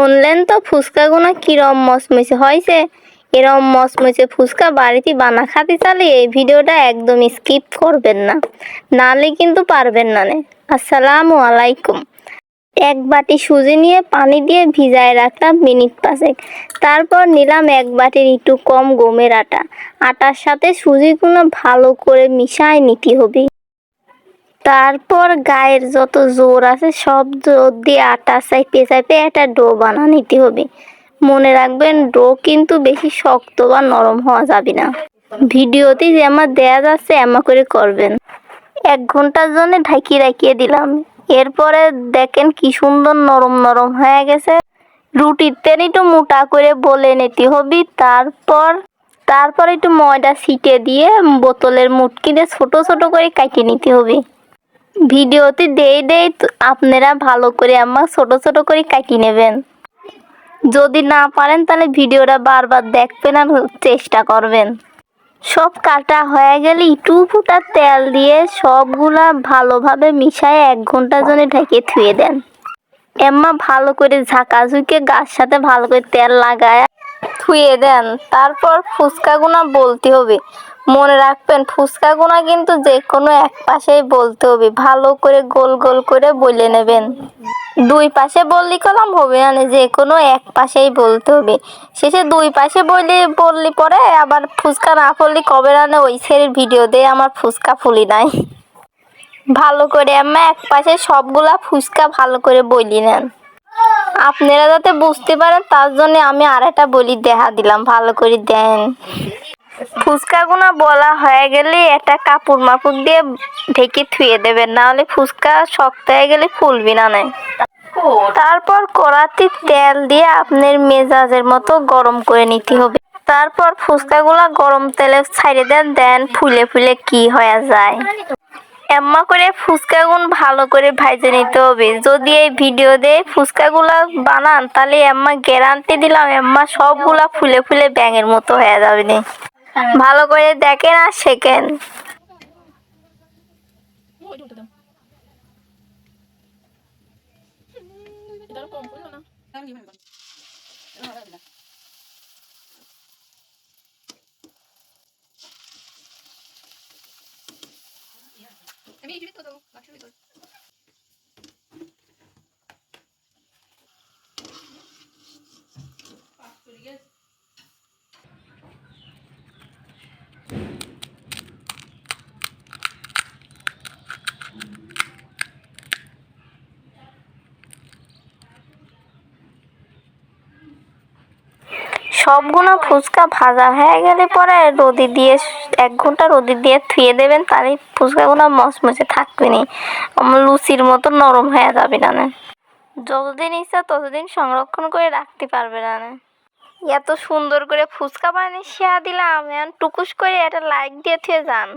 শুনলেন তো, ফুচকাগুনা কিরম মচমচে হয়েছে? এরম মচমচে ফুচকা বাড়িতে বানা খাতে চালে এই ভিডিওটা একদম স্কিপ করবেন না। নালে কিন্তু পারবেন না নে। আসসালামু আলাইকুম। এক বাটি সুজি নিয়ে পানি দিয়ে ভিজায় রাখলাম মিনিট পাঁচেক। তারপর নিলাম এক বাটির একটু কম গমের আটা। আটার সাথে সুজিগুলো ভালো করে মিশায় নিতে হবে। তারপর গায়ের যত জোর আছে, সব জোর দিয়ে আটা চাইপে চাইপে একটা ডো বানা নিতে হবে। মনে রাখবেন, ডো কিন্তু বেশি শক্ত বা নরম হওয়া যাবে না। ভিডিওতে যে আমার দেয়া যাচ্ছে এমা করে করবেন। এক ঘণ্টার জন্য ঢাকি রাখিয়ে দিলাম। এরপরে দেখেন কি সুন্দর নরম নরম হয়ে গেছে। রুটির তেল একটু মোটা করে বলে নিতে হবে। তারপর তারপর একটু ময়দা ছিটে দিয়ে বোতলের মুটকিতে ছোট ছোট করে কাটিয়ে নিতে হবে। ভিডিওতে দেই দেই আপনারা ভালো করে আমার ছোট ছোট করে কাটিয়ে নেবেন। যদি না পারেন তাহলে ভিডিওটা বারবার দেখবেন আর চেষ্টা করবেন। সব কাটা হয়ে গেলে একটু ফুটা তেল দিয়ে সবগুলা ভালোভাবে মিশায় এক ঘণ্টার জন্য ঢেকে থুয়ে দেন। এম্মা ভালো করে ঝাঁকা ঝুঁকে গাছ সাথে ভালো করে তেল লাগায় থুয়ে দেন। তারপর ফুচকাগুনা বলতে হবে মনে রাখবেন ফুচকাগুনা কিন্তু যে কোনো এক পাশেই বলতে হবে। ভালো করে গোল গোল করে বলে নেবেন। দুই পাশে বললি কলাম হবে না যে কোনো এক পাশেই বলতে হবে। শেষে দুই পাশে বললি বললি পরে, আবার ফুচকা না ফুললি কবে রানে ওই সেরের ভিডিও দিয়ে আমার ফুচকা ফুলি নাই। ভালো করে আমি এক পাশে সবগুলা ফুচকা ভালো করে বলি নেন। আপনারা যাতে বুঝতে পারেন, তার জন্য আমি আর একটা বলি দেখা দিলাম, ভালো করে দেন। ফুচকাগুনা বলা হয়ে গেলে একটা কাপড় মাপুর দিয়ে ঢেকে থুয়ে দেবেন। নাহলে ফুচকা শক্ত হয়ে গেলে ফুলবি না নাই তারপর কড়াতে তেল দিয়ে আপনার মেজাজের মতো গরম করে নিতে হবে। তারপর ফুচকাগুলা গরম তেলে ছাইড়ে দেন দেন ফুলে ফুলে কি হয়ে যায়। এম্মা করে ফুচকাগুন ভালো করে ভাইজে নিতে হবে। যদি এই ভিডিও দিয়ে ফুচকাগুলা বানান, তাহলে এম্মা গ্যারান্টি দিলাম, এম্মা সবগুলা ফুলে ফুলে ব্যাঙের মতো হয়ে যাবে ভালো করে দেখেন আর শেখেন। আমি এই তো দাও বাক্সের ভিতর। সবগুলো ফুচকা ভাজা হয়ে গেলে পরে রোদি দিয়ে এক ঘণ্টা রোদি দিয়ে থুয়ে দেবেন, তাহলে ফুচকাগুলো মচমচে থাকবে না লুচির মতো নরম হয়ে যাবে না। যতদিন ইচ্ছা ততদিন সংরক্ষণ করে রাখতে পারবে না। এত সুন্দর করে ফুচকা বানিয়ে শেয়া দিলাম এখন টুকুস করে একটা লাইক দিয়ে থুয়ে যান